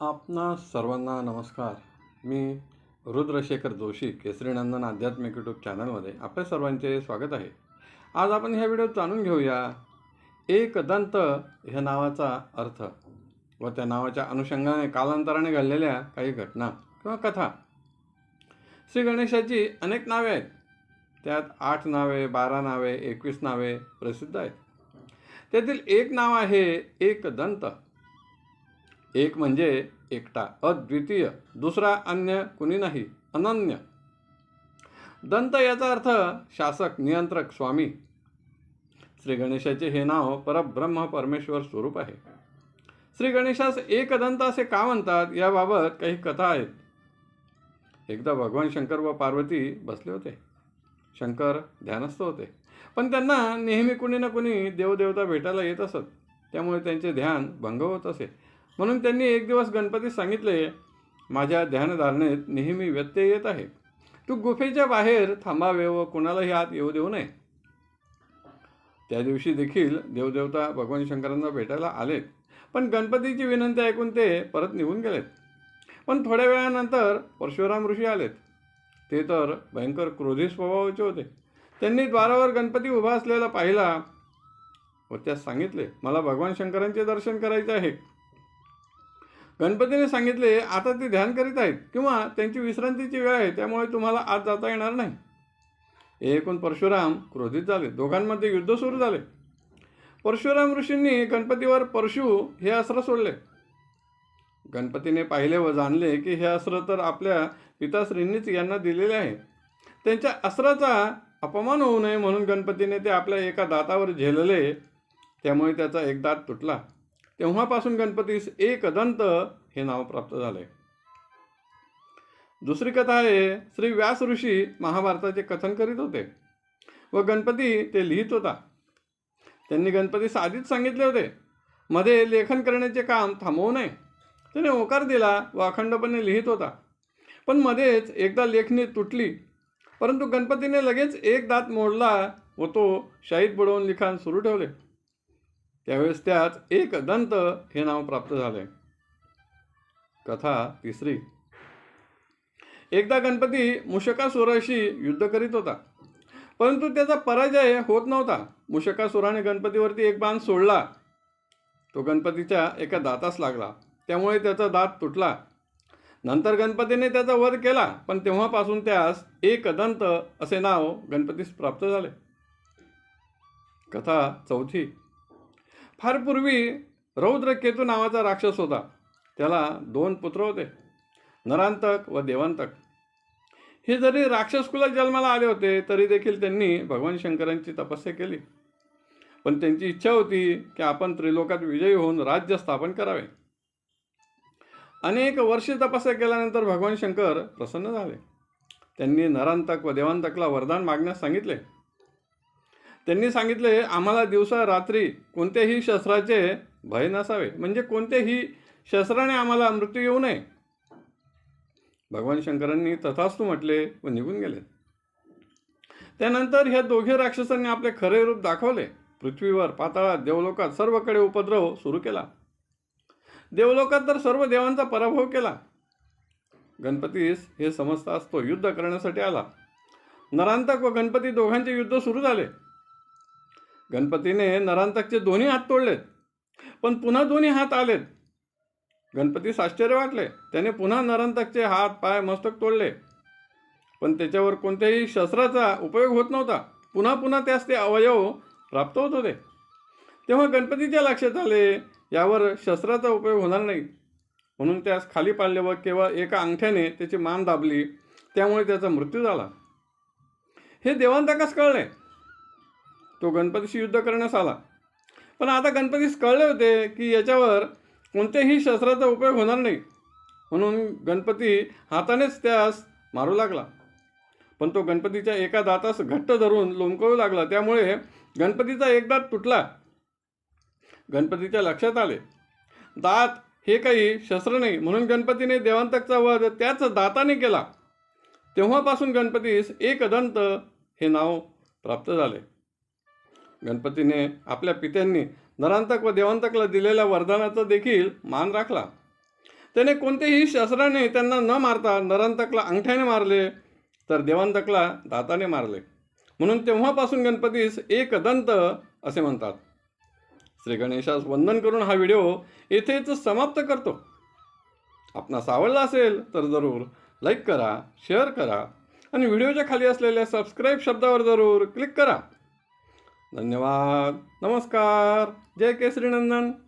आपणा सर्वांना नमस्कार. मी रुद्रशेखर जोशी केसरीनंदन आध्यात्मिक यूट्यूब चॅनलमध्ये आपल्या सर्वांचे स्वागत आहे. आज आपण ह्या व्हिडिओत जाणून घेऊया एकदंत ह्या नावाचा अर्थ व त्या नावाच्या अनुषंगाने कालांतराने घडलेल्या काही घटना किंवा कथा. श्री गणेशाची अनेक नावे आहेत. त्यात आठ नावे बारा नावे एकवीस नावे प्रसिद्ध आहेत. त्यातील एक नाव आहे एकदंत. एक म्हणजे एकटा अद्वितीय दुसरा अन्य कुणी नाही अनन्य. दंत याचा अर्थ शासक नियंत्रक स्वामी. श्री गणेशाचे हे नाव परब्रह्म परमेश्वर स्वरूप आहे. श्री गणेशास एकदंत असे का म्हणतात? याबाबत काही कथा आहेत. एकदा भगवान शंकर व पार्वती बसले होते. शंकर ध्यानस्थ होते. पण त्यांना नेहमी कुणी ना कुणी देवदेवता भेटायला येत असत. त्यामुळे त्यांचे ध्यान भंग होत असे. म्हणून त्यांनी एक दिवस गणपती सांगितले माझ्या ध्यानधारणेत नेहमी व्यत्यय येत आहे. तू गुफेच्या बाहेर थांबावे व कुणालाही आत येऊ देऊ नये. त्या दिवशी देखील देवदेवता भगवान शंकरांना भेटायला आलेत. पण गणपतीची विनंती ऐकून ते परत निघून गेलेत. पण थोड्या वेळानंतर परशुराम ऋषी आलेत. ते तर भयंकर क्रोधी स्वभावाचे होते. त्यांनी द्वारावर गणपती उभा असलेला पाहिला व त्यास सांगितले मला भगवान शंकरांचे दर्शन करायचे आहे. गणपतीने सांगितले आता ते ध्यान करीत आहेत किंवा त्यांची विश्रांतीची वेळ आहे त्यामुळे तुम्हाला आत जाता येणार नाही. एकूण परशुराम क्रोधित झाले. दोघांमध्ये युद्ध सुरू झाले. परशुराम ऋषींनी गणपतीवर परशु हे अस्त्र सोडले. गणपतीने पाहिले व जाणले की हे अस्त्र तर आपल्या पिताश्रींनीच यांना दिलेले आहे. त्यांच्या अस्त्राचा अपमान होऊ नये म्हणून गणपतीने ते आपल्या एका दातावर झेलले. त्यामुळे त्याचा एक दात तुटला. तेव्हापासून गणपतीस एकदंत हे नाव प्राप्त झाले दुसरी कथा आहे श्री व्यास ऋषी महाभारताचे कथन करीत होते व गणपती ते लिहित होता. त्यांनी गणपतीस आधीच सांगितले होते. मध्ये लेखन करण्याचे काम थांबवू नये. त्याने होकार दिला व अखंडपणे लिहित होता. पण मध्येच एकदा लेखणी तुटली. परंतु गणपतीने लगेच एक दात मोडला व तो शाहीद बुडवून लिखाण सुरू ठेवले. त्यावेळेस त्यात एक दंत हे नाव प्राप्त झाले कथा तिसरी. एकदा गणपती मुशकासुराशी युद्ध करीत होता. परंतु त्याचा पराजय होत नव्हता. मुशकासुराने गणपतीवरती एक बाण सोडला. तो गणपतीच्या एका दातास लागला. त्यामुळे त्याचा दात तुटला. नंतर गणपतीने त्याचा वध केला पण तेव्हापासून त्यास एकदंत असे नाव गणपतीस प्राप्त झाले. कथा चौथी. फार पूर्वी रौद्रकेतू नावाचा राक्षस होता. त्याला दोन पुत्र होते नरांतक व देवांतक. हे जरी राक्षसकुलात जन्माला आले होते तरी देखील त्यांनी भगवान शंकरांची तपस्या केली. पण त्यांची इच्छा होती की आपण त्रिलोकात विजयी होऊन राज्य स्थापन करावे. अनेक वर्षे तपस्या केल्यानंतर भगवान शंकर प्रसन्न झाले. त्यांनी नरांतक व देवांतकला वरदान मागण्यास सांगितले. त्यांनी सांगितले आम्हाला दिवसा रात्री कोणत्याही शस्त्राचे भय नसावे. म्हणजे कोणत्याही शस्त्राने आम्हाला मृत्यू येऊ नये. भगवान शंकरांनी तथास्तू म्हटले व निघून गेले. त्यानंतर ह्या दोघे राक्षसांनी आपले खरे रूप दाखवले. पृथ्वीवर पाताळात देवलोकात सर्वकडे उपद्रव सुरू केला. देवलोकात तर सर्व देवांचा पराभव केला. गणपतीस हे समजताच तो युद्ध करण्यासाठी आला. नरांतक व गणपती दोघांचे युद्ध सुरू झाले. गणपतीने नरांतकचे दोन्ही हात तोडलेत. पण पुन्हा दोन्ही हात आलेत. गणपतीस आश्चर्य वाटले. त्याने पुन्हा नरांतकचे हात पाय मस्तक तोडले. पण त्याच्यावर कोणत्याही शस्त्राचा उपयोग होत नव्हता. पुन्हा पुन्हा त्यास ते अवयव प्राप्त होत होते. तेव्हा गणपतीच्या लक्षात आले यावर शस्त्राचा उपयोग होणार नाही. म्हणून त्यास खाली पाडले व केवळ एका अंगठ्याने त्याची मान दाबली. त्यामुळे त्याचा मृत्यू झाला. हे देवांतकास कळले? तो गणपतीशी युद्ध करण्यास आला. पण आता गणपतीस कळले होते की याच्यावर कोणत्याही शस्त्राचा उपयोग होणार नाही. म्हणून गणपती हातानेच त्यास मारू लागला. पण तो गणपतीच्या एका दातास घट्ट धरून लोंबकळू लागला. त्यामुळे गणपतीचा एक दात तुटला. गणपतीच्या लक्षात आले. दात हे काही शस्त्र नाही. म्हणून गणपतीने देवांतकचा वध त्याच दाताने केला. तेव्हापासून गणपतीस एकदंत हे नाव प्राप्त झाले. गणपतीने आपल्या पित्यांनी नरांतक व देवांतकला दिलेल्या वरदानाचा देखील मान राखला. त्याने कोणतेही शस्त्राने त्यांना न मारता नरांतकला अंगठ्याने मारले तर देवांतकला दाताने मारले. म्हणून तेव्हापासून गणपतीस एकदंत असे म्हणतात. श्री गणेशास वंदन करून हा व्हिडिओ येथेच समाप्त करतो. आपणास आवडला असेल तर जरूर लाईक करा शेअर करा आणि व्हिडिओच्या खाली असलेल्या सबस्क्राईब शब्दावर जरूर क्लिक करा. धन्यवाद. नमस्कार. जय केसरी नंदन.